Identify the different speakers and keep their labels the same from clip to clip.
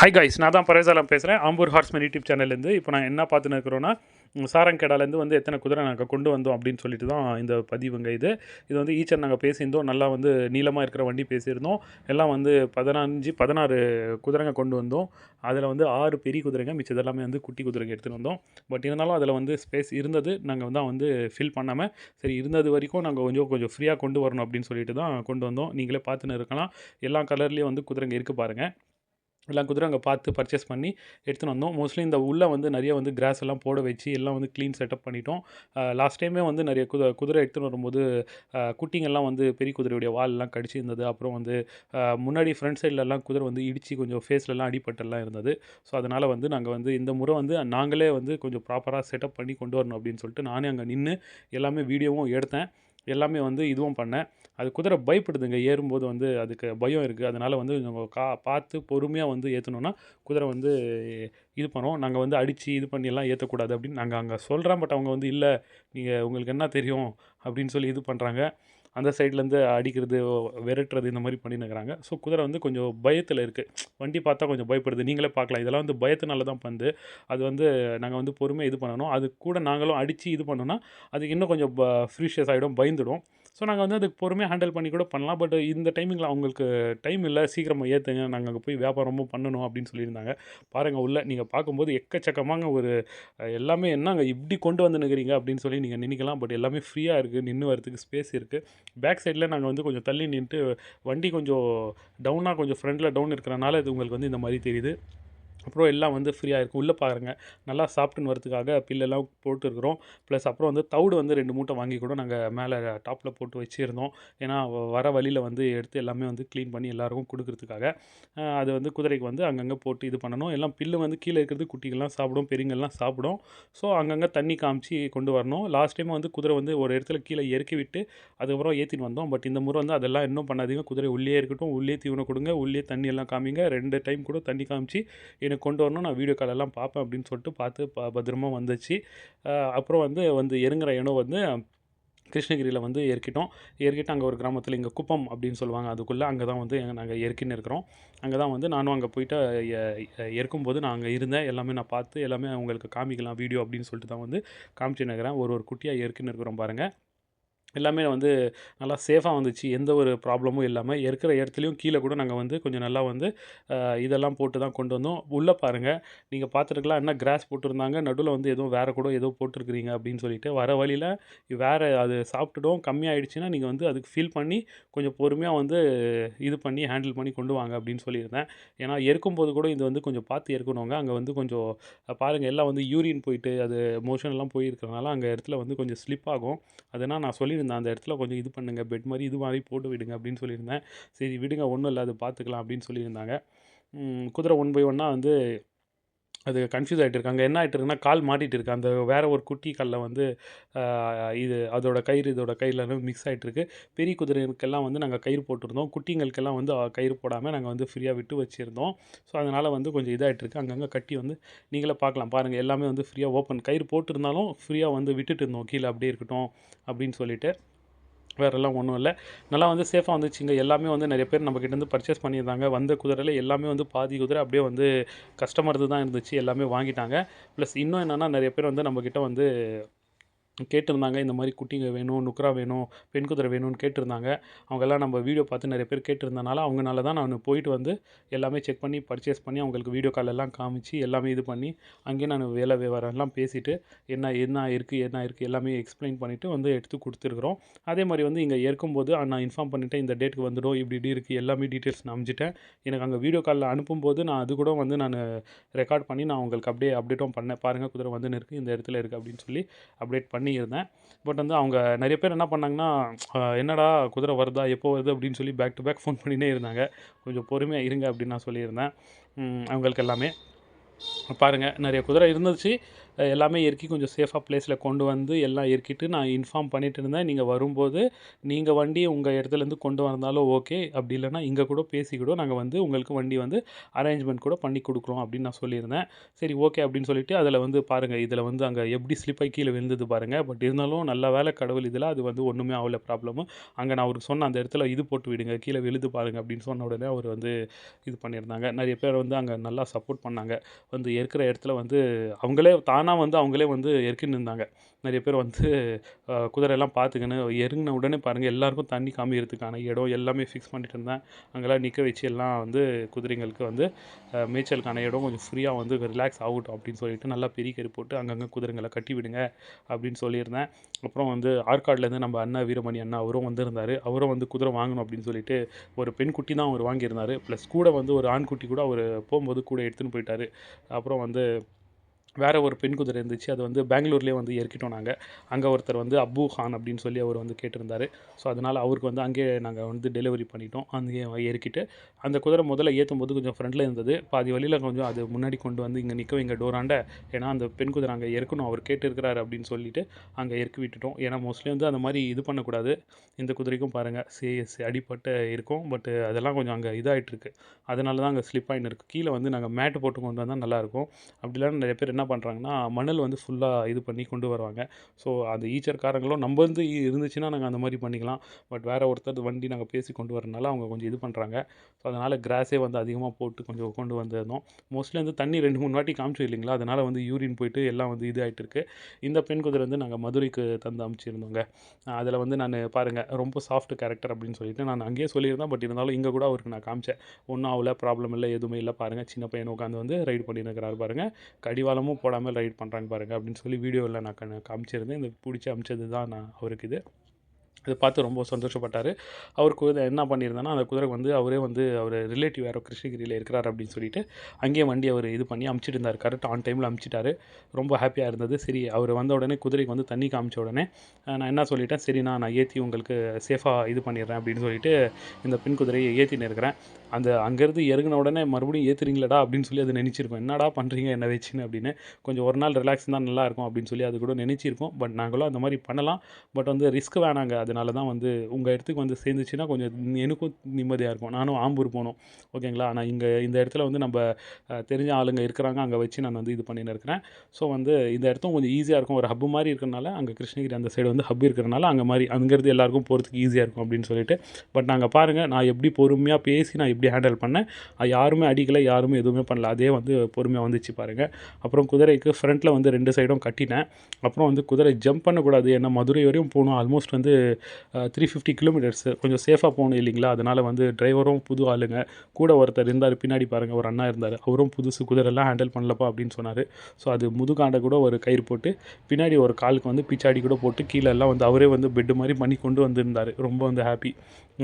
Speaker 1: Hi guys நான் தான் பரேசாலம் பேசுகிறேன் ஆம்பூர் ஹார்ஸ்மன் யூடியூப் சேனல்லேருந்து. இப்போ நான் என்ன பார்த்துன்னு இருக்கிறோன்னா சாரங்கேடாலேருந்து வந்து எத்தனை குதிரை நாங்கள் கொண்டு வந்தோம் அப்படின்னு சொல்லிட்டு தான் இந்த பதிவுங்க இது. இது வந்து ஈச்சர் நாங்கள் பேசியிருந்தோம். நல்லா வந்து நீளமாக இருக்கிற வண்டி பேசியிருந்தோம். எல்லாம் வந்து பதினஞ்சு பதினாறு குதிரைங்க கொண்டு வந்தோம். அதில் வந்து ஆறு பெரிய குதிரைங்க மிச்சது எல்லாமே வந்து குட்டி குதிரைங்க எடுத்துகிட்டு வந்தோம். பட் இருந்தாலும் அதில் வந்து ஸ்பேஸ் இருந்தது. நாங்கள் தான் வந்து ஃபில் பண்ணாமல் சரி இருந்தது வரைக்கும் நாங்கள் கொஞ்சம் கொஞ்சம் ஃப்ரீயாக கொண்டு வரணும் அப்படின்னு சொல்லிட்டு தான் கொண்டு வந்தோம். நீங்களே பார்த்துன்னு இருக்கலாம். எல்லா கலர்லேயும் வந்து குதிரைங்க இருக்குது பாருங்கள் எல்லா குதிரை அங்கே பார்த்து பர்ச்சேஸ் பண்ணி எடுத்துன்னு வந்தோம். மோஸ்ட்லி இந்த உள்ளே வந்து நிறைய வந்து கிராஸ் எல்லாம் போட வச்சு எல்லாம் வந்து க்ளீன் செட்டப் பண்ணிட்டோம். லாஸ்ட் டைமே வந்து நிறைய குதிரை குதிரை எடுத்துன்னு வரும்போது குட்டிங்கெல்லாம் வந்து பெரிய குதிரையுடைய வால்லாம் கடிச்சு இருந்தது. அப்புறம் வந்து முன்னாடி ஃப்ரண்ட் சைட்லலாம் குதிரை வந்து இடித்து கொஞ்சம் ஃபேஸ்லலாம் அடிபட்டெல்லாம் இருந்தது. ஸோ அதனால் வந்து நாங்கள் வந்து இந்த முறை வந்து நாங்களே வந்து கொஞ்சம் ப்ராப்பராக செட்டப் பண்ணி கொண்டு வரணும் அப்படின்னு சொல்லிட்டு நானே அங்கே நின்று எல்லாமே வீடியோவும் எடுத்தேன். எல்லாமே வந்து இதுவும் பண்ணேன். அது குதிரை பயப்படுதுங்க. ஏறும்போது வந்து அதுக்கு பயம் இருக்குது அதனால் வந்து நம்ம கா பார்த்து பொறுமையாக வந்து ஏற்றணுன்னா குதிரை வந்து இது பண்ணுவோம். நாங்கள் வந்து அடித்து இது பண்ணியெல்லாம் ஏற்றக்கூடாது அப்படின்னு நாங்கள் அங்கே சொல்கிறோம் பட் அவங்க வந்து இல்லை நீங்கள் உங்களுக்கு என்ன தெரியும்? அப்படின்னு சொல்லி இது பண்ணுறாங்க அந்த சைட்லேருந்து அடிக்கிறது விரட்டுறது இந்த மாதிரி பண்ணினுக்கிறாங்க ஸோ குதிரை வந்து கொஞ்சம் பயத்தில் இருக்குது வண்டி பார்த்தா கொஞ்சம் பயப்படுது. நீங்களே பார்க்கலாம். இதெல்லாம் வந்து பயத்தினால தான் பண்ணுது அது வந்து நாங்கள் வந்து பொறுமையாக இது பண்ணணும். அது கூட நாங்களும் அடித்து இது பண்ணோன்னா அதுக்கு இன்னும் கொஞ்சம் ஃப்ரீஷியஸ் ஆகிடும் பயந்துடும். ஸோ நாங்கள் வந்து அதுக்கு பொறுமையாக ஹேண்டில் பண்ணி கூட பண்ணலாம். பட் இந்த டைமிங்கில் அவங்களுக்கு டைம் இல்லை. சீக்கிரமாக ஏற்றுங்க நாங்கள் அங்கே போய் வியாபாரமும் பண்ணணும் அப்படின்னு சொல்லியிருந்தாங்க. பாருங்கள் உள்ள நீங்கள் பார்க்கும்போது எக்கச்சக்கமாக ஒரு எல்லாமே என்னங்க இப்படி கொண்டு வந்து நிற்கிறீங்க அப்படின்னு சொல்லி நீங்கள் நினைக்கலாம். பட் எல்லாமே ஃப்ரீயாக இருக்குது நின்று வரதுக்கு ஸ்பேஸ் இருக்குது பேக் சைடில் நாங்கள் வந்து கொஞ்சம் தள்ளி நின்றுட்டு வண்டி கொஞ்சம் டவுனாக கொஞ்சம் ஃப்ரண்டில் டவுன் இருக்கிறனால இது உங்களுக்கு வந்து இந்த மாதிரி தெரியுது. அப்புறம் எல்லாம் வந்து ஃப்ரீயாக இருக்கும் உள்ளே பாருங்க. நல்லா சாப்பிட்டுன்னு வரதுக்காக பில்லெல்லாம் போட்டுருக்குறோம். ப்ளஸ் அப்புறம் வந்து தவிடு வந்து ரெண்டு மூட்டை வாங்கி கூட நாங்கள் மேலே டாப்பில் போட்டு வச்சுருந்தோம். ஏன்னா வர வழியில் வந்து எடுத்து எல்லாமே வந்து க்ளீன் பண்ணி எல்லாருக்கும் கொடுக்கறதுக்காக. அது வந்து குதிரைக்கு வந்து அங்கங்கே போட்டு இது பண்ணணும். எல்லாம் பில்லு வந்து கீழே இருக்கிறது குட்டிகள்லாம் சாப்பிடும் பெரியங்கள்லாம் சாப்பிடும். ஸோ அங்கங்கே தண்ணி காமிச்சு கொண்டு வரணும். லாஸ்ட் டைம் வந்து குதிரை வந்து ஒரு இடத்துல கீழே இறக்கி விட்டு அதுக்கப்புறம் ஏற்றின்னு வந்தோம். பட் இந்த முறை வந்து அதெல்லாம் இன்னும் பண்ணாதீங்க. குதிரை உள்ளே இருக்கட்டும். உள்ளே தீவனம் கொடுங்க. உள்ளே தண்ணி எல்லாம் காமிங்க. ரெண்டு டைம் கூட தண்ணி காமிச்சு எனக்கு கொண்டு வரணும். நான் வீடியோ கால் எல்லாம் பார்ப்பேன் அப்படின்னு சொல்லிட்டு பார்த்து ப பத்திரமா வந்துச்சு. அப்புறம் வந்து வந்து இறங்குற இடம் வந்து கிருஷ்ணகிரியில் வந்து ஏற்கிட்டோம். இறக்கிட்டு அங்கே ஒரு கிராமத்தில் இங்கே குப்பம் அப்படின்னு சொல்லுவாங்க. அதுக்குள்ளே அங்கே தான் வந்து நாங்கள் ஏற்கின்னு இருக்கிறோம். அங்கே தான் வந்து நானும் அங்கே போயிட்டு ஏற்கும்போது நான் அங்கே இருந்தேன். எல்லாமே நான் பார்த்து எல்லாமே உங்களுக்கு காமிக்கலாம் வீடியோ அப்படின்னு சொல்லிட்டு தான் வந்து காமிச்சுன்னு இருக்கிறேன் ஒரு ஒரு குட்டியாக ஏற்கின்னு இருக்கிறோம் பாருங்கள் எல்லாமே வந்து நல்லா சேஃபாக வந்துச்சு. எந்த ஒரு ப்ராப்ளமும் இல்லாமல் இருக்கிற இடத்துலையும் கீழே கூட நாங்கள் வந்து கொஞ்சம் நல்லா வந்து இதெல்லாம் போட்டு தான் கொண்டு வந்தோம். உள்ளே பாருங்கள் நீங்கள் பார்த்துருக்கலாம் என்ன கிராஸ் போட்டிருந்தாங்க. நடுவில் வந்து எதுவும் வேறு கூட ஏதோ போட்டிருக்கிறீங்க அப்படின்னு சொல்லிட்டு வர வழியில் வேறு அது சாப்பிட்டுடும் கம்மியாயிடுச்சுன்னா நீங்கள் வந்து அதுக்கு ஃபீல் பண்ணி கொஞ்சம் பொறுமையாக வந்து இது பண்ணி ஹேண்டில் பண்ணி கொண்டு வாங்க அப்படின்னு சொல்லியிருந்தேன். ஏன்னா இருக்கும்போது கூட இது வந்து கொஞ்சம் பார்த்து இருக்கணுங்க அங்கே வந்து கொஞ்சம் பாருங்கள் எல்லாம் வந்து யூரின் போயிட்டு அது மோஷன் எல்லாம் போயிருக்கிறனால அங்கே இடத்துல வந்து கொஞ்சம் ஸ்லிப் ஆகும். அதனால் நான் சொல்லியிருந்தேன். அந்த இடத்துல கொஞ்சம் இது பண்ணுங்கள் பெட் மாதிரி இது மாதிரி போட்டு விடுங்க அப்படின்னு சொல்லியிருந்தேன். சரி விடுங்க ஒன்றும் இல்லை அது பார்த்துக்கலாம் அப்படின்னு சொல்லியிருந்தாங்க. குதிரை ஒன் பை ஒன்னாக வந்து அது கன்ஃபியூஸ் ஆகிட்டு இருக்காங்க என்ன ஆகிட்டு இருக்குன்னா கால் மாட்டிகிட்டு இருக்கு. அந்த வேற ஒரு குட்டி கல்லில் வந்து இது அதோட கயிறு இதோட கயிறுல மிக்ஸ் ஆகிட்டு இருக்கு. பெரிய குதிரைகளுக்கெல்லாம் வந்து நாங்கள் கயிறு போட்டிருந்தோம். குட்டிங்களுக்கெல்லாம் வந்து கயிறு போடாமல் நாங்கள் வந்து ஃப்ரீயாக விட்டு வச்சுருந்தோம். ஸோ அதனால் வந்து கொஞ்சம் இதாகிட்டு இருக்கு. அங்கங்கே கட்டி வந்து நீங்களே பார்க்கலாம். பாருங்கள் எல்லாமே வந்து ஃப்ரீயாக ஓப்பன் கயிறு போட்டிருந்தாலும் ஃப்ரீயாக வந்து விட்டுட்டு இருந்தோம். கீழே அப்படியே இருக்கட்டும் அப்படின்னு சொல்லிட்டு. வேறெல்லாம் ஒன்றும் இல்லை. நல்லா வந்து சேஃபாக வந்துச்சுங்க எல்லாமே வந்து நிறைய பேர் நம்ம இருந்து பர்ச்சேஸ் பண்ணியிருந்தாங்க. வந்த குதிரையில் எல்லாமே வந்து பாதி குதிரை அப்படியே வந்து கஸ்டமர்து தான் இருந்துச்சு. எல்லாமே வாங்கிட்டாங்க. ப்ளஸ் இன்னும் என்னென்னா நிறைய பேர் வந்து நம்மக்கிட்ட வந்து கேட்டிருந்தாங்க இந்த மாதிரி குட்டிங்க வேணும் நுக்ரா வேணும் பெண் குதிரை வேணும்னு கேட்டிருந்தாங்க. அவங்கெல்லாம் நம்ம வீடியோ பார்த்து நிறைய பேர் கேட்டிருந்தனால அவங்கனால தான் நான் போயிட்டு வந்து எல்லாமே செக் பண்ணி பர்ச்சேஸ் பண்ணி அவங்களுக்கு வீடியோ கால் எல்லாம் காமிச்சு எல்லாமே இது பண்ணி அங்கேயே நான் வேலை விவரம்லாம் பேசிவிட்டு என்ன என்ன இருக்குது என்ன இருக்குது எல்லாமே எக்ஸ்பிளைன் பண்ணிவிட்டு வந்து எடுத்து கொடுத்துருக்குறோம். அதே மாதிரி வந்து இங்கே இருக்கும்போது நான் இன்ஃபார்ம் பண்ணிட்டேன் இந்த டேட்டுக்கு வந்துடும் இப்படி இப்படி இருக்குது எல்லாமே டீட்டெயில்ஸ் நான் அனுப்பிச்சிட்டேன் எனக்கு அங்கே வீடியோ காலில் அனுப்பும்போது நான் அது கூட வந்து நான் ரெக்கார்ட் பண்ணி நான் உங்களுக்கு அப்படியே அப்டேட்டும் பண்ணேன். பாருங்கள் குதிரை வந்துன்னு இருக்குது இந்த இடத்துல இருக்குது அப்படின்னு சொல்லி அப்டேட் பண்ணி பண்ணியிருந்தேன். பட் வந்து அவங்க நிறைய பேர் என்ன பண்ணாங்கன்னா என்னடா குதிரை வருதா? எப்போ வருது? அப்படின்னு சொல்லி பேக் டு பேக் ஃபோன் பண்ணினே இருந்தாங்க. கொஞ்சம் பொறுமையாக இருங்க அப்படின்னு நான் சொல்லியிருந்தேன். அவங்களுக்கு எல்லாமே. பாருங்கள் நிறைய குதிரை இருந்துச்சு. எல்லாமே இறக்கி கொஞ்சம் சேஃபாக பிளேஸில் கொண்டு வந்து எல்லாம் இறக்கிட்டு நான் இன்ஃபார்ம் பண்ணிட்டு இருந்தேன். நீங்கள் வரும்போது நீங்கள் வண்டி உங்கள் இடத்துலேருந்து கொண்டு வந்தாலும் ஓகே அப்படி இல்லைன்னா இங்கே கூட பேசி கூட நாங்கள் வந்து உங்களுக்கு வண்டி வந்து அரேஞ்ச்மெண்ட் கூட பண்ணி கொடுக்குறோம் அப்படின்னு நான் சொல்லியிருந்தேன். சரி ஓகே அப்படின்னு சொல்லிட்டு அதில் வந்து பாருங்கள் இதில் வந்து அங்கே எப்படி ஸ்லிப் ஆகி கீழே விழுந்தது பாருங்கள் பட் இருந்தாலும் நல்ல வேலை கடவுள் இதில் அது வந்து ஒன்றுமே ஆகல ப்ராப்ளமு அங்கே நான் அவருக்கு சொன்ன அந்த இடத்துல இது போட்டு விடுங்க கீழே விழுது பாருங்கள் அப்படின்னு சொன்ன உடனே அவர் வந்து இது பண்ணியிருந்தாங்க. நிறைய பேர் வந்து அங்கே நல்லா சப்போர்ட் பண்ணாங்க. வந்து இருக்கிற இடத்துல வந்து அவங்களே தானாக வந்து அவங்களே வந்து எருக்கின்னு இருந்தாங்க. நிறைய பேர் வந்து குதிரையெல்லாம் பார்த்துக்கின்னு எருங்கின உடனே பாருங்கள் எல்லாருக்கும் தண்ணி காமிக்கிறதுக்கான இடம் எல்லாமே ஃபிக்ஸ் பண்ணிட்டு இருந்தேன். அங்கெல்லாம் நிற்க வச்சு எல்லாம் வந்து குதிரைங்களுக்கு வந்து மேய்ச்சலுக்கான இடம் கொஞ்சம் ஃப்ரீயாக வந்து ரிலாக்ஸ் ஆகட்டும் அப்படின்னு சொல்லிட்டு நல்லா பெரிய கறி போட்டு அங்கங்கே குதிரைங்களை கட்டி விடுங்க அப்படின்னு சொல்லியிருந்தேன். அப்புறம் வந்து ஆற்காடுலேருந்து நம்ம அண்ணா வீரமணி அண்ணா அவரும் வந்திருந்தார். அவரும் வந்து குதிரை வாங்கணும் அப்படின்னு சொல்லிட்டு ஒரு பெண் குட்டி தான் அவர் வாங்கியிருந்தார். ப்ளஸ் கூட வந்து ஒரு ஆண் குட்டி கூட அவர் போகும்போது கூட எடுத்துன்னு போயிட்டார். அப்புறம் வந்து வேறு ஒரு பெண் குதிரை இருந்துச்சு. அது வந்து பெங்களூர்லேயே வந்து ஏறிக்கிட்டோம் நாங்கள் அங்கே ஒருத்தர் வந்து அப்பு ஹான் அப்படின்னு சொல்லி அவர் வந்து கேட்டிருந்தார். ஸோ அதனால் அவருக்கு வந்து அங்கேயே நாங்கள் வந்து டெலிவரி பண்ணிட்டோம். அங்கேயே ஏறிக்கிட்டு அந்த குதிரை முதல்ல ஏற்றும் போது கொஞ்சம் ஃப்ரெண்டில் இருந்தது. பாதி வழியில் கொஞ்சம் அது முன்னாடி கொண்டு வந்து இங்கே நிற்கவும் இங்கே டோராண்ட ஏன்னா அந்த பெண் குதிரை அங்கே இறக்கணும் அவர் கேட்டிருக்கிறாரு அப்படின்னு சொல்லிட்டு அங்கே இறக்கி விட்டுட்டோம். ஏன்னா மோஸ்ட்லி வந்து அந்த மாதிரி இது பண்ணக்கூடாது. இந்த குதிரைக்கும் பாருங்கள் சிஎஸ் அடிப்பட்டு இருக்கும். பட் அதெல்லாம் கொஞ்சம் அங்கே இதாகிட்டுருக்கு அதனால தான் அங்கே ஸ்லிப் ஆகின்னு இருக்குது கீழே வந்து நாங்கள் மேட்டு போட்டு கொண்டு வந்தால் நல்லாயிருக்கும் அப்படி நிறைய பேர் என்ன பண்ணுறாங்கன்னா மணல் வந்து ஃபுல்லாக இது பண்ணி கொண்டு வருவாங்க. ஸோ அந்த ஈச்சர்காரங்களும் நம்ம வந்து இருந்துச்சுன்னா நாங்கள் அந்த மாதிரி பண்ணிக்கலாம். பட் வேறு ஒருத்தர் வண்டி நாங்கள் பேசி கொண்டு வரனால அவங்க கொஞ்சம் இது பண்ணுறாங்க ஸோ அதனால் கிராஸே வந்து அதிகமாக போட்டு கொஞ்சம் கொண்டு வந்திருந்தோம் மோஸ்ட்லி வந்து தண்ணி ரெண்டு மூணு வாட்டி காமிச்சோம் இல்லைங்களா? அதனால் வந்து யூரின் போயிட்டு எல்லாம் வந்து இது ஆகிட்டு இருக்கு. இந்த பெண் குதிரை வந்து நாங்கள் மதுரைக்கு தந்து அமுச்சிருந்தோங்க. அதில் வந்து நான் பாருங்கள் ரொம்ப சாஃப்ட் கேரக்டர் அப்படின்னு சொல்லிட்டு நான் அங்கேயே சொல்லியிருந்தேன். பட் இருந்தாலும் இங்கே கூட அவருக்கு நான் காமிச்சேன். ஒன்றும் ஆகல ப்ராப்ளம் இல்லை எதுவுமே இல்லை. பாருங்கள் சின்ன பையன் உட்காந்து வந்து ரைடு பண்ணின்னு பாருங்கள் கடிவாளமும் போடாமல் ரைட் பண்ணுறாங்க பாருங்கள் அப்படின்னு சொல்லி வீடியோவில் நான் கா- காமிச்சிருந்தேன். இந்த பிடிச்சி அமிச்சது தான் நான் அவருக்கு இது. இதை பார்த்து ரொம்ப சந்தோஷப்பட்டார். அவர் குதிரை என்ன பண்ணியிருந்தேன்னா அந்த குதிரை வந்து அவரே வந்து அவர் ரிலேட்டிவ் யாரோ கிருஷ்ணகிரியில் இருக்கிறார் அப்படின்னு சொல்லிட்டு அங்கேயே வண்டி அவர் இது பண்ணி அமுச்சிட்டு இருந்தார். கரெக்ட் ஆன் டைமில் அமுச்சிட்டாரு. ரொம்ப ஹாப்பியாக இருந்தது. சரி அவர் வந்த உடனே குதிரைக்கு வந்து தண்ணி காமிச்ச உடனே நான் என்ன சொல்லிட்டேன்? சரி நான் நான் ஏற்றி உங்களுக்கு சேஃபாக இது பண்ணிடுறேன் அப்படின்னு சொல்லிட்டு இந்த பெண் குதிரையை ஏற்றின்னு இருக்கிறேன். அந்த அங்கேருந்து இறங்கின உடனே மறுபடியும் ஏற்றுறீங்களடா அப்படின்னு சொல்லி அது நினச்சிருக்கோம் என்னடா பண்ணுறீங்க என்ன வச்சுன்னு அப்படின்னு. கொஞ்சம் ஒரு நாள் ரிலாக்ஸ் தான் நல்லாயிருக்கும் அப்படின்னு சொல்லி அது கூட நினச்சிருக்கோம் பட் நாங்களும் அந்த மாதிரி பண்ணலாம். பட் வந்து ரிஸ்க் வேணாங்க. அதனால தான் வந்து உங்கள் இடத்துக்கு வந்து சேர்ந்துச்சுன்னா கொஞ்சம் எனக்கும் நிம்மதியாக இருக்கும். நானும் ஆம்பூர் போகணும் ஓகேங்களா? ஆனால் இங்கே இந்த இடத்துல வந்து நம்ம தெரிஞ்ச ஆளுங்க இருக்கிறாங்க. அங்கே வச்சு நான் வந்து இது பண்ணின்னு இருக்கிறேன். ஸோ வந்து இந்த இடத்தும் கொஞ்சம் ஈஸியாக இருக்கும். ஒரு ஹப்பு மாதிரி இருக்கிறனால அங்கே கிருஷ்ணகிரி அந்த சைடு வந்து ஹப் இருக்கிறனால அங்கே மாதிரி அங்கேருந்து எல்லாருக்கும் போகிறதுக்கு ஈஸியாக இருக்கும் அப்படின்னு சொல்லிட்டு. பட் நாங்கள் பாருங்கள் நான் எப்படி பொறுமையாக பேசி நான் எப்படி ஹேண்டில் பண்ணேன் யாருமே அடிக்கலை யாருமே எதுவுமே பண்ணல. அதே வந்து பொறுமையாக வந்துச்சு பாருங்கள் அப்புறம் குதிரைக்கு ஃப்ரண்ட்டில் வந்து ரெண்டு சைடும் கட்டினேன். அப்புறம் வந்து குதிரை ஜம்ப் பண்ணக்கூடாது. ஏன்னா மதுரை வரையும் போகணும் ஆல்மோஸ்ட் வந்து த்ரீ ஃபிஃப்டி கிலோமீட்டர்ஸ் கொஞ்சம் சேஃபாக போகணும் இல்லைங்களா? அதனால் வந்து டிரைவரும் புது ஆளுங்க. கூட ஒருத்தர் இருந்தார் பின்னாடி பாருங்கள் ஒரு அண்ணா இருந்தார். அவரும் புதுசு குதிரைலாம் ஹேண்டில் பண்ணலப்பா அப்படின்னு சொன்னார். ஸோ அது முதுகாண்டை கூட ஒரு கயிறு போட்டு பின்னாடி ஒரு காலுக்கு வந்து பிச்சாடி கூட போட்டு கீழே எல்லாம் வந்து அவரே வந்து பெட்டு மாதிரி பண்ணி கொண்டு வந்திருந்தார். ரொம்ப வந்து ஹாப்பி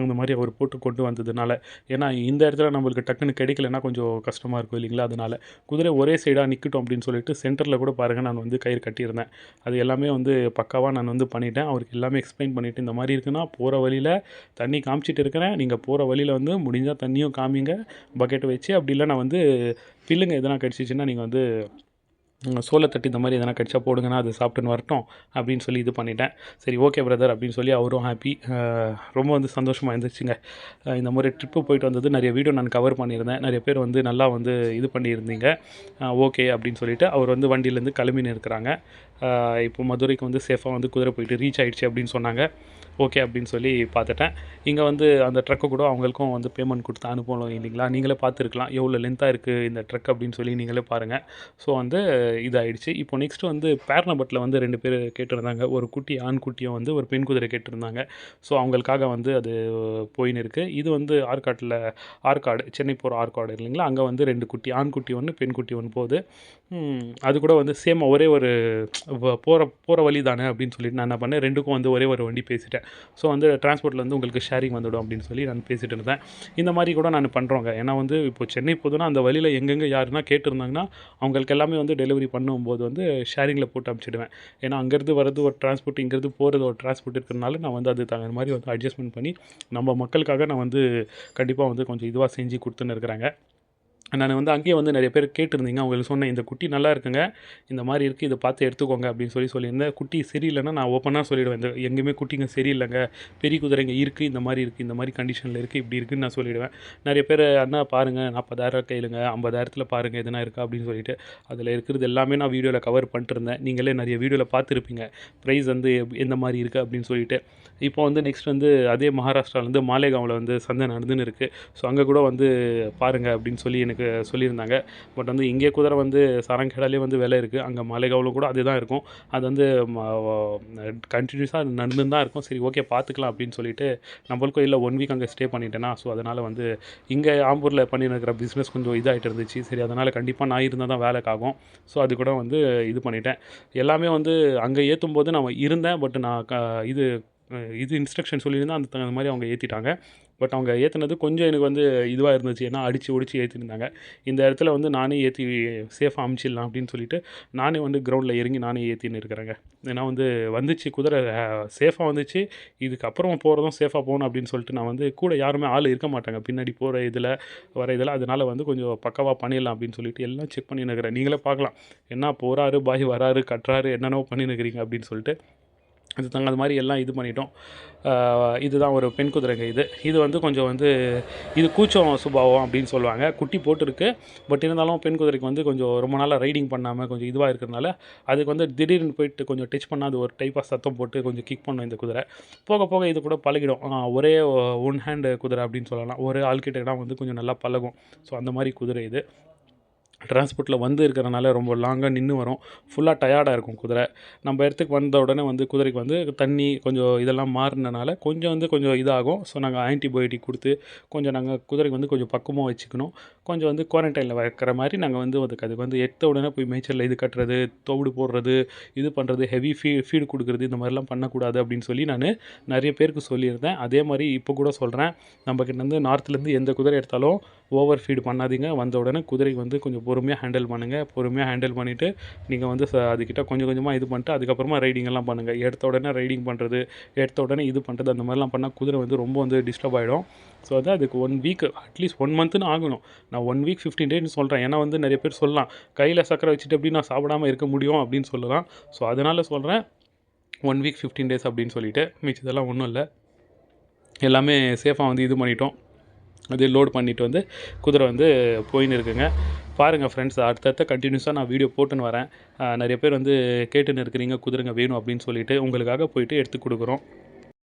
Speaker 1: இந்த மாதிரி அவர் போட்டு கொண்டு வந்ததுனால. ஏன்னா இந்த இடத்துல நம்மளுக்கு டக்குன்னு கிடைக்கலன்னா கொஞ்சம் கஷ்டமாக இருக்கும் இல்லைங்களா? அதனால குதிரை ஒரே சைடாக நிற்கட்டும் அப்படின்னு சொல்லிட்டு சென்டரில் கூட பாருங்கள் நான் வந்து கயிறு கட்டியிருந்தேன். அது எல்லாமே வந்து பக்காவாக நான் வந்து பண்ணிட்டேன். அவருக்கு எல்லாமே எக்ஸ்பிளைன் பண்ணிவிட்டு இந்த மாதிரி இருக்குன்னா போகிற வழியில் தண்ணி காமிச்சிட்டு இருக்கிறேன். நீங்கள் போகிற வழியில் வந்து முடிஞ்சால் தண்ணியும் காமிங்க. பக்கெட் வச்சு அப்படி இல்லை நான் வந்து பில்லுங்க எதனா கிடச்சிச்சின்னா நீங்கள் வந்து உம், தட்டி இந்த மாதிரி எதனா கடிச்சா போடுங்கன்னா அது சாப்பிட்டுன்னு வரட்டும் அப்படின்னு சொல்லி இது பண்ணிட்டேன். சரி ஓகே பிரதர் அப்படின்னு சொல்லி அவரும் ஹாப்பி ரொம்ப வந்து சந்தோஷமாக இருந்துச்சுங்க. இந்த மாதிரி ட்ரிப்பு போயிட்டு வந்தது நிறைய வீடியோ நான் கவர் பண்ணியிருந்தேன். நிறைய பேர் வந்து நல்லா வந்து இது பண்ணியிருந்தீங்க. ஓகே அப்படின்னு சொல்லிட்டு அவர் வந்து வண்டியிலேருந்து கிளம்பின்னு இருக்கிறாங்க. இப்போ மதுரைக்கு வந்து சேஃபாக வந்து குதிரை போயிட்டு ரீச் ஆகிடுச்சு அப்படின்னு சொன்னாங்க. ஓகே அப்படின்னு சொல்லி பார்த்துட்டேன். இங்கே வந்து அந்த ட்ரக்கை கூட அவங்களுக்கும் வந்து பேமெண்ட் கொடுத்து அனுப்பணும் இல்லைங்களா? நீங்களே பார்த்துருக்கலாம். எவ்வளோ லென்த்தாக இருக்குது இந்த ட்ரக் அப்படின்னு சொல்லி நீங்களே பாருங்கள் ஸோ வந்து இதாகிடுச்சு இப்போ நெக்ஸ்ட் வந்து பேர்னபட்டில் வந்து ரெண்டு பேர் கேட்டிருந்தாங்க. ஒரு குட்டி ஆண் குட்டியும் வந்து ஒரு பெண் குதிரை கேட்டிருந்தாங்க. ஸோ அவங்களுக்காக வந்து அது போயின்னு இருக்குது இது வந்து ஆற்காட்டில் ஆற்காடு சென்னை போகிற ஆற்காடு இல்லைங்களா? அங்கே வந்து ரெண்டு குட்டி ஆண் குட்டி ஒன்று பெண் குட்டி ஒன்று போகுது. அது கூட வந்து சேம் ஒரே ஒரு போகிற போகிற வழி தானே அப்படின்னு சொல்லிட்டு நான் என்ன பண்ணேன். ரெண்டுக்கும் வந்து ஒரே ஒரு வண்டி பேசிட்டேன். ஸோ வந்து டிரான்ஸ்போர்ட்டில் வந்து உங்களுக்கு ஷேரிங் வந்துடும் அப்படின்னு சொல்லி நான் பேசிட்டு இருந்தேன். இந்த மாதிரி கூட நான் பண்ணுறோங்க ஏன்னா வந்து இப்போ சென்னை போதுன்னா அந்த வழியில் எங்கெங்கே யாருன்னா கேட்டிருந்தாங்கன்னா அவங்களுக்கு எல்லாமே வந்து டெலிவரி பண்ணும்போது வந்து ஷேரிங்கில் போட்டு அனுப்பிச்சிடுவேன். ஏன்னா அங்கேருந்து வரது ஒரு டிரான்ஸ்போர்ட் இங்கேருந்து போகிறது ஒரு டிரான்ஸ்போர்ட் இருக்கிறனால நான் வந்து அது தகுந்த மாதிரி வந்து அட்ஜஸ்ட்மெண்ட் பண்ணி நம்ம மக்களுக்காக நான் வந்து கண்டிப்பாக வந்து கொஞ்சம் இதுவாக செஞ்சு கொடுத்துன்னு இருக்கிறாங்க. நான் வந்து அங்கேயே வந்து நிறைய பேர் கேட்டிருந்தீங்க. அவங்களுக்கு சொன்னேன் இந்த குட்டி நல்லா இருக்குங்க. இந்த மாதிரி இருக்குது இதை பார்த்து எடுத்துக்கோங்க. அப்படின்னு சொல்லி சொல்லியிருந்தேன். குட்டி சரியில்லைன்னா நான் ஓப்பனாக சொல்லிடுவேன். இந்த எங்கேயுமே குட்டிங்க சரியில்லைங்க. பெரிய குதிரைங்க இருக்குது இந்த மாதிரி இருக்குது இந்த மாதிரி கண்டிஷனில் இருக்குது இப்படி இருக்குன்னு நான் சொல்லிடுவேன். நிறைய பேர் அண்ணா பாருங்கள் நாற்பதாயிரம் கையிலுங்க. ஐம்பதாயிரத்தில் பாருங்கள் எதனா இருக்கா? அப்படின்னு சொல்லிட்டு அதில் இருக்கிறது எல்லாமே நான் வீடியோவில் கவர் பண்ணிட்டு இருந்தேன் நீங்களே நிறைய வீடியோவில் பார்த்துருப்பீங்க. ப்ரைஸ் வந்து எப்- எந்த மாதிரி இருக்குது அப்படின்னு சொல்லிட்டு. இப்போ வந்து நெக்ஸ்ட் வந்து அதே மகாராஷ்டிராவிலேருந்து மாலேகாவில் வந்து சந்தை நடந்துன்னு இருக்குது ஸோ அங்கே கூட வந்து பாருங்கள் அப்படின்னு சொல்லி எனக்கு சொல்லியிருந்தாங்க. பட் வந்து இங்கே குதிரை வந்து சரங்கேடாலே வந்து விலை இருக்குது அங்கே மாலேகாவில் கூட அதுதான் இருக்கும். அது வந்து கண்டினியூஸாக நடந்து தான் இருக்கும். சரி ஓகே பார்த்துக்கலாம் அப்படின்னு சொல்லிட்டு நம்மளுக்கும் இல்லை ஒன் வீக் அங்கே ஸ்டே பண்ணிட்டேனா. ஸோ அதனால் வந்து இங்கே ஆம்பூரில் பண்ணியிருக்கிற பிஸ்னஸ் கொஞ்சம் இதாகிட்டு இருந்துச்சு. சரி அதனால் கண்டிப்பாக நான் இருந்தால் தான் வேலைக்காகும் ஸோ அது கூட வந்து இது பண்ணிட்டேன். எல்லாமே வந்து அங்கே ஏற்றும் போது நான் இருந்தேன். பட் நான் க இது இது இன்ஸ்ட்ரக்ஷன் சொல்லியிருந்தேன். அந்த தகுந்த மாதிரி அவங்க ஏற்றிட்டாங்க பட் அவங்க ஏற்றுனது கொஞ்சம் எனக்கு வந்து இதுவாக இருந்துச்சு. ஏன்னா அடித்து ஒடிச்சு ஏற்றிருந்தாங்க இந்த இடத்துல வந்து நானே ஏற்றி சேஃபாக அமிச்சிடலாம் அப்படின்னு சொல்லிட்டு நானே வந்து கிரவுண்டில் இறங்கி நானே ஏற்றின்னு இருக்கிறேங்க. ஏன்னா வந்து வந்துச்சு குதிரை சேஃபாக வந்துச்சு. இதுக்கப்புறம் போகிறதும் சேஃபாக போகணும் அப்படின்னு சொல்லிட்டு நான் வந்து கூட யாருமே ஆள் இருக்க மாட்டாங்க. பின்னாடி போகிற இதில் வர இதில். அதனால் வந்து கொஞ்சம் பக்காவாக பண்ணிடலாம் அப்படின்னு சொல்லிட்டு எல்லாம் செக் பண்ணி நிற்கிறேன் நீங்களே பார்க்கலாம். என்ன போகிறாரு பாய் வராரு கட்டுறாரு என்னென்னவோ பண்ணி நிற்கிறீங்க அப்படின்னு சொல்லிட்டு அது தாங்க அது மாதிரி எல்லாம் இது பண்ணிட்டோம். இதுதான் ஒரு பெண் குதிரைங்க இது. இது வந்து கொஞ்சம் வந்து இது கூச்சம் சுபாவம் அப்படின்னு சொல்லுவாங்க. குட்டி போட்டிருக்கு. பட் இருந்தாலும் பெண் குதிரைக்கு வந்து கொஞ்சம் ரொம்ப நாளாக ரைடிங் பண்ணாமல் கொஞ்சம் இதுவாக இருக்கிறதுனால அதுக்கு வந்து திடீர்னு போயிட்டு கொஞ்சம் டச் பண்ணால் அது ஒரு டைப்பாக சத்தம் போட்டு கொஞ்சம் கிக் பண்ணும் இந்த குதிரை. போக போக இது கூட பழகிடும். ஒரே ஒன் ஹேண்டு குதிரை அப்படின்னு சொல்லலாம். ஒரே ஆள்கிட்ட வந்து கொஞ்சம் நல்லா பழகும். ஸோ அந்த மாதிரி குதிரை இது. டிரான்ஸ்போர்ட்டில் வந்து இருக்கிறனால ரொம்ப லாங்காக நின்று வரும். ஃபுல்லாக டயர்டாக இருக்கும் குதிரை. நம்ம இடத்துக்கு வந்த உடனே வந்து குதிரைக்கு வந்து தண்ணி கொஞ்சம் இதெல்லாம் மாறினனால கொஞ்சம் வந்து கொஞ்சம் இதாகும். ஸோ நாங்கள் ஆன்டிபயோட்டிக் கொடுத்து கொஞ்சம் நாங்கள் குதிரைக்கு வந்து கொஞ்சம் பக்குவமாக வச்சுக்கணும். கொஞ்சம் வந்து குவாரண்டைனில் வைக்கிற மாதிரி நாங்கள் வந்து அதுக்கு அதுக்கு வந்து எடுத்த உடனே போய் மேய்ச்சலில் இது கட்டுறது தோடு போடுறது இது பண்ணுறது ஹெவி ஃபீ ஃபீடு கொடுக்குறது இந்த மாதிரிலாம் பண்ணக்கூடாது அப்படின்னு சொல்லி நான் நிறைய பேருக்கு சொல்லியிருந்தேன். அதே மாதிரி இப்போ கூட சொல்கிறேன் நம்மக்கிட்ட வந்து நார்த்லேருந்து எந்த குதிரை எடுத்தாலும் ஓவர் ஃபீடு பண்ணாதீங்க. வந்த உடனே குதிரைக்கு வந்து கொஞ்சம் பொறுமையாக ஹேண்டில் பண்ணுங்கள் பொறுமையாக ஹேண்டில் பண்ணிவிட்டு நீங்கள் வந்து அதுக்கிட்ட கொஞ்சம் கொஞ்சமாக இது பண்ணிட்டு அதுக்கப்புறமா ரைடிங்கெல்லாம் பண்ணுங்கள் எடுத்த உடனே ரைடிங் பண்ணுறது எடுத்த உடனே இது பண்ணுறது அந்த மாதிரிலாம் பண்ணால் குதிரை வந்து ரொம்ப வந்து டிஸ்டர்ப் ஆகிடும் ஸோ வந்து அதுக்கு one week at least one மந்த்துன்னு ஆகணும். நான் ஒன் வீக் ஃபிஃப்டீன் டேன்னு சொல்கிறேன் ஏன்னா வந்து நிறைய பேர் சொல்லலாம் கையில் சக்கரை வச்சுட்டு எப்படி நான் சாப்பிடாம இருக்க முடியும் அப்படின்னு சொல்லலாம். ஸோ அதனால் சொல்கிறேன் ஒன் வீக் ஃபிஃப்டீன் டேஸ் அப்படின்னு சொல்லிவிட்டு மிச்சதெல்லாம் ஒன்றும் இல்லை. எல்லாமே சேஃபாக வந்து இது பண்ணிட்டோம். அது லோட் பண்ணிட்டு வந்து குதிரை வந்து போயின்னு இருக்குங்க. பாருங்கள் ஃப்ரெண்ட்ஸ் அடுத்தடுத்த கண்டினியூஸாக நான் வீடியோ போட்டுன்னு வரேன். நிறைய பேர் வந்து கேட்டுன்னு இருக்கிறீங்க குதிரைங்க வேணும் அப்படின்னு சொல்லிட்டு. உங்களுக்காக போயிட்டு எடுத்து கொடுக்குறோம்.